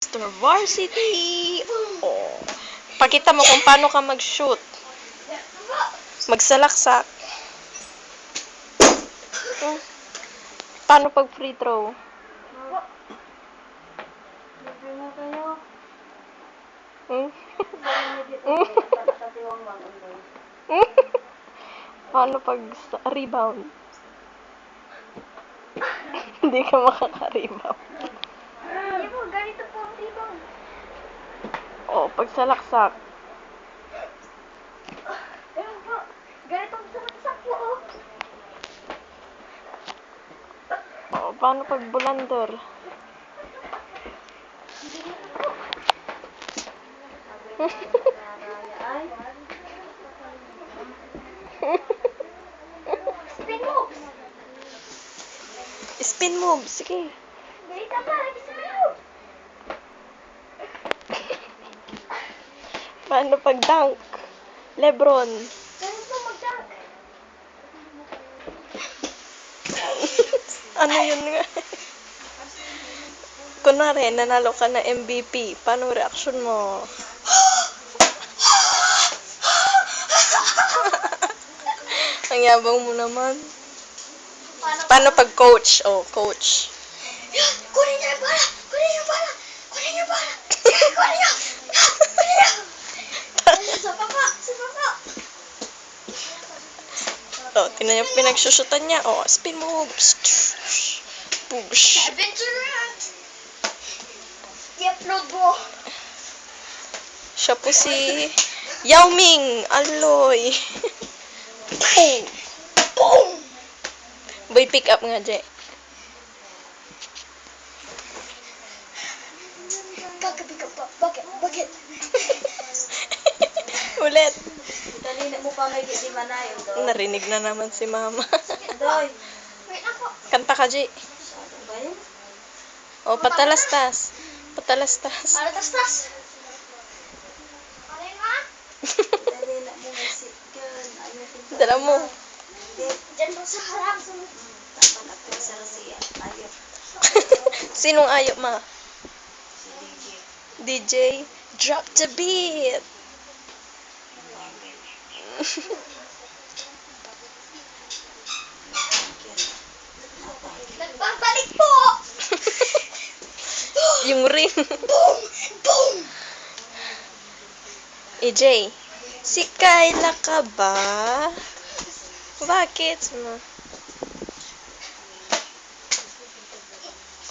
Mr. Varsity! Oh. Pakita mo kung paano ka mag-shoot. Magsalaksak. Hmm. Paano pag free throw? Hmm? Hmm? paano pag rebound? Hindi ka makaka-rebound. Hindi po, ganito po ang rebound. Oh, pag salaksak. Ayun po, ganito ang saksak po. oh. Paano pag bulandor? Spin moves. Spin move, sige. Ganito pa, spin move. Paano pag dunk? Lebron. Ano yun nga? Kunwari, nanalo ka na MVP. Paano reaction mo? Ang yabang mo naman. Paano? Pag coach? Oh, coach. Kunin niyo yung bala! Kunin niyo yung bala! Kunin niyo yung bala! Kunin niyo! Kunin niyo! Sa papa! Sa papa! Oh, tinan niyo pinagsusutan niya. Oh, spin moves. Push. I-upload mo! Siya po si Yao Ming Aloy. Boom! Boom! Boy, pick up nga, Je. Bakit ka ba? Bakit? Bakit? Ulit. Dali mo pa may di manayon oh, do. Narinig na naman si mama. Doy. Kanta ka, G. O, oh, patalastas. Patalastas. Patalastas. Ano Dala mo. Diyan po sa harap. Tapat hmm, ako sa Rosia. Ayop. Sinong ayop, ma? DJ. DJ. Drop the beat. Nagbabalik po! Yung ring. Boom! Boom! EJ, si Kyla ka ba? Bakit? Ma?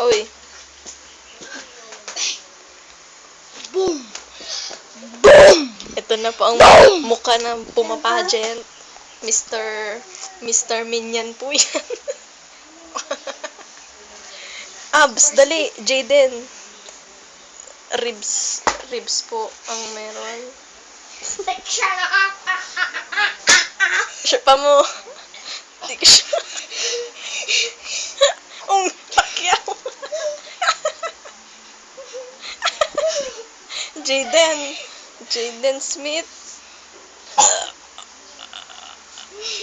Uy. Boom! Boom! Ito na po ang mukha ng pumapagent. Mr. Mr. Minion po yan. Abs, dali. Jaden. Ribs. Ribs po ang meron. Siya pa mo. Hindi ko siya. Ung, pakyaw. Jaden. Jaden Smith.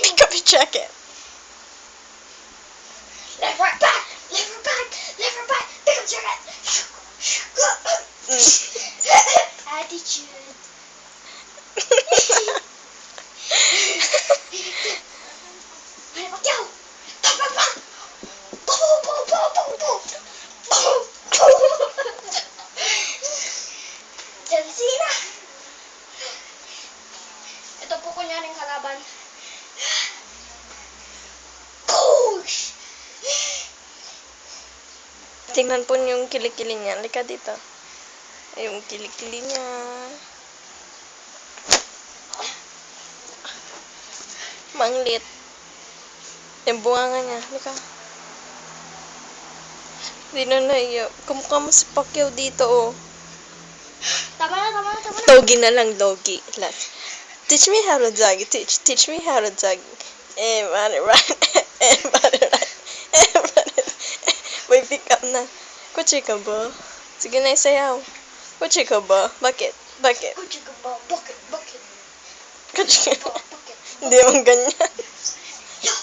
Pick up your jacket. Tingnan po niyo yung kilikili niya. Lika dito. Yung kilikili niya. Manglit. Yung bunganga niya. Lika. Hindi na naiyo. Kumukha mo si Pacquiao dito, oh. Tama na, tama na, tama na. Doggy na lang, doggy. Last. Teach me how to dog. Teach, teach me how to dog. Eh, body right. Eh, body right. Eh, body right. Up na. Kutsi ka ba? Sige na, isayaw. Kutsi ka ba? Bakit? Bakit? Kuchi ka ba? Bakit? Bakit? Kutsi ka. Ba-? Hindi mo ganyan. Yo!